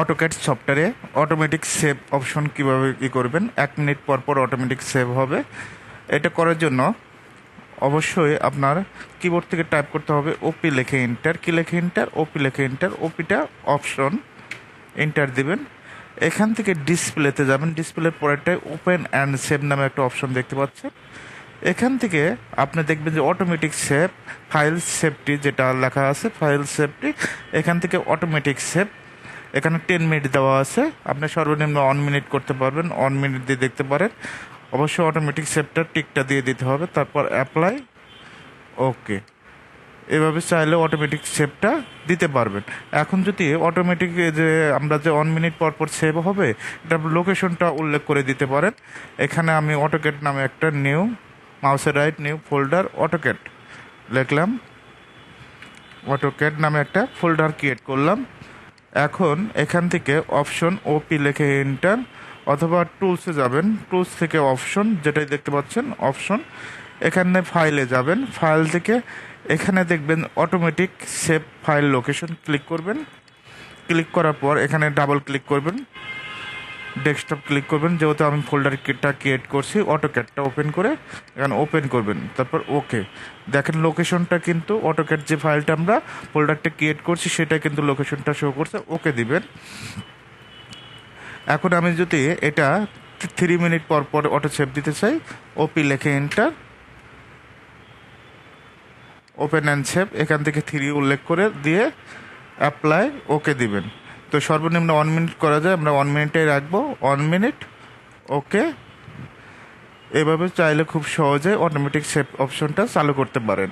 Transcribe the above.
AutoCAD সফটওয়্যারে automatic save option কীভাবে কী করবেন? এক মিনিট পর পর অটোমেটিক সেভ হবে। এটা করার জন্য অবশ্যই আপনার কিবোর্ড থেকে টাইপ করতে হবে ওপি লেখে এন্টার কি লেখে এন্টার ওপি লেখে এন্টার ওপিটা অপশন এন্টার দিবেন। এখান থেকে ডিসপ্লেতে যাবেন। ডিসপ্লের পরেরটায় ওপেন অ্যান্ড সেভ নামে একটা অপশন দেখতে পাচ্ছেন। এখান থেকে আপনি দেখবেন যে অটোমেটিক সেভ ফাইল সেভটি যেটা লেখা আছে ফাইল সেভটি এখান থেকে অটোমেটিক সেভ এখানে টেন মিনিট দেওয়া আছে। আপনি সর্বনিম্ন ওয়ান মিনিট করতে পারবেন ওয়ান মিনিট দিয়ে দেখতে পারেন। অবশ্যই অটোমেটিক সেভটা টিকটা দিয়ে দিতে হবে, তারপর অ্যাপ্লাই ওকে এভাবে চাইলে অটোমেটিক সেভটা দিতে পারবেন। এখন যদি অটোমেটিক যে আমরা যে ওয়ান মিনিট পর পর সেভ হবে, এটা লোকেশনটা উল্লেখ করে দিতে পারেন। এখানে আমি অটোকেট নামে একটা নিউ মাউসের রাইট নিউ ফোল্ডার অটোকেট লিখলাম। অটোকেট নামে একটা ফোল্ডার ক্রিয়েট করলাম। এখন এখান থেকে অপশন ওপি লেখে এন্টার অথবা টুলসে যাবেন। টুলস থেকে অপশন যেটাই দেখতে পাচ্ছেন অপশন এখানে ফাইলে যাবেন। ফাইল থেকে এখানে দেখবেন automatic save file location click করবেন। ক্লিক করার পর এখানে ডাবল ক্লিক করবেন। ডেস্কটপ ক্লিক করবেন, যেহেতু আমি ফোল্ডার কিটটা ক্রিয়েট করছি অটোক্যাটটা ওপেন করে এখানে ওপেন করবেন। তারপর ওকে দেখেন লোকেশনটা কিন্তু অটোক্যাট যে ফাইলটা আমরা ফোল্ডারটা ক্রিয়েট করছি, সেটা কিন্তু লোকেশনটা শো করছে। ওকে দিবেন। এখন আমি যদি এটা থ্রি মিনিট পর পর অটো সেভ দিতে চাই ওপি লেখে এন্টার ওপেন অ্যান্ড সেভ এখান থেকে থ্রি উল্লেখ করে দিয়ে অ্যাপ্লাই ওকে দিবেন। তো সর্বনিম্ন ওয়ান মিনিট করা যায়, আমরা ওয়ান মিনিটে রাখব। ওয়ান মিনিট ওকে এভাবে চাইলে খুব সহজে অটোমেটিক সেভ অপশনটা চালু করতে পারেন।